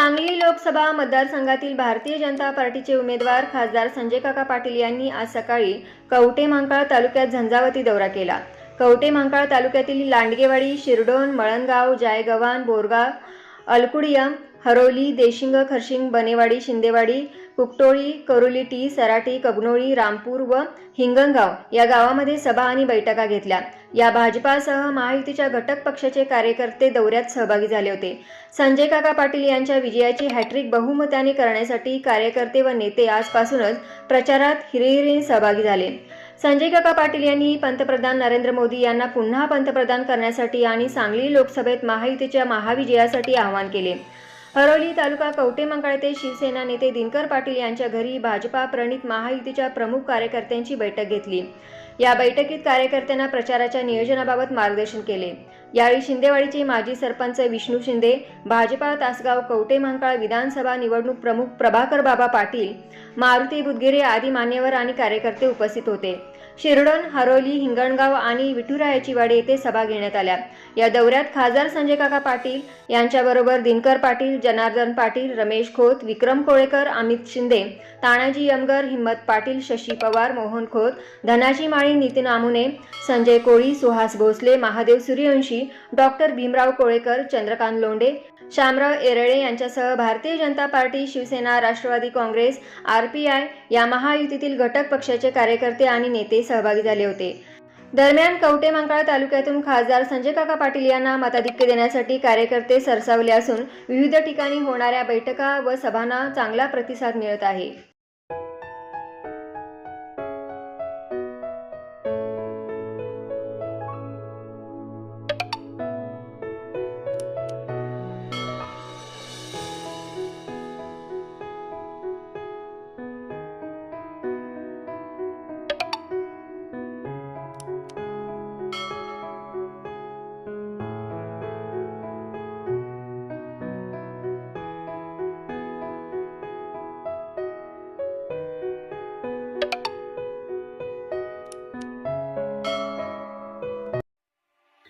सांगली लोकसभा मतदारसंघातील भारतीय जनता पार्टीचे उमेदवार खासदार संजय काका पाटील यांनी आज सकाळी कवटे मांकाळ तालुक्यात झंझावती दौरा केला. कवटे मांकाळ तालुक्यातील लांडगेवाडी शिरडोन मळणगाव जायगव्हाण बोरगाव अलकुडियम हरोली देशिंग खरशिंग बनेवाडी शिंदेवाडी कुकटोळी करुलीटी सराटी कगनोळी रामपूर व हिंगणगाव या गावामध्ये सभा आणि बैठका घेतल्या. या भाजपासह महायुतीच्या घटक पक्षाचे कार्यकर्ते दौऱ्यात सहभागी झाले होते. संजय काका पाटील यांच्या विजयाची हॅट्रिक बहुमताने करण्यासाठी कार्यकर्ते व नेते आजपासूनच प्रचारात हिरहिरीने सहभागी झाले. संजय काका पाटील यांनी पंतप्रधान नरेंद्र मोदी यांना पुन्हा पंतप्रधान करण्यासाठी आणि सांगली लोकसभेत महायुतीच्या महाविजयासाठी आवाहन केले. हरोली तालुका कवटे येथे शिवसेना नेते दिनकर पाटील यांच्या घरी भाजपा प्रणित महायुतीच्या प्रमुख कार्यकर्त्यांची बैठक घेतली. या बैठकीत कार्यकर्त्यांना प्रचाराच्या नियोजनाबाबत मार्गदर्शन केले. यावेळी शिंदेवाडीचे माजी सरपंच विष्णू शिंदे भाजपा तासगाव कवटे मंकाळ विधानसभा निवडणूक प्रमुख प्रभाकर बाबा पाटील मारुती बुदगिरे आदी मान्यवर आणि कार्यकर्ते उपस्थित होते. शिरडोन हरोली हिंगणगाव आणि विठुरायाची वाडी येथे सभा घेण्यात आल्या. या दौऱ्यात खासदार संजय काका पाटील यांच्याबरोबर दिनकर पाटील जनार्दन पाटील रमेश खोत विक्रम कोळेकर अमित शिंदे तानाजी यमगर हिम्मत पाटील शशी पवार मोहन खोत धनाजी माळी नितीन आमुने संजय कोळी सुहास भोसले महादेव सूर्यवंशी डॉक्टर भीमराव कोळेकर चंद्रकांत लोंढे शामराव एरळे यांच्यासह Bharatiya Janata party Shivsena Rashtrawadi Congress R P I या महायुतीतील घटक पक्षाचे कार्यकर्ते आणि नेते सहभागी झाले होते. दरम्यान कवटे मंकाळ तालुक्यातून खासदार संजय काका पाटील यांना मताधिक्य देण्यासाठी कार्यकर्ते सरसावले असून विविध ठिकाणी होणाऱ्या बैठका व सभांना चांगला प्रतिसाद मिळत आहे.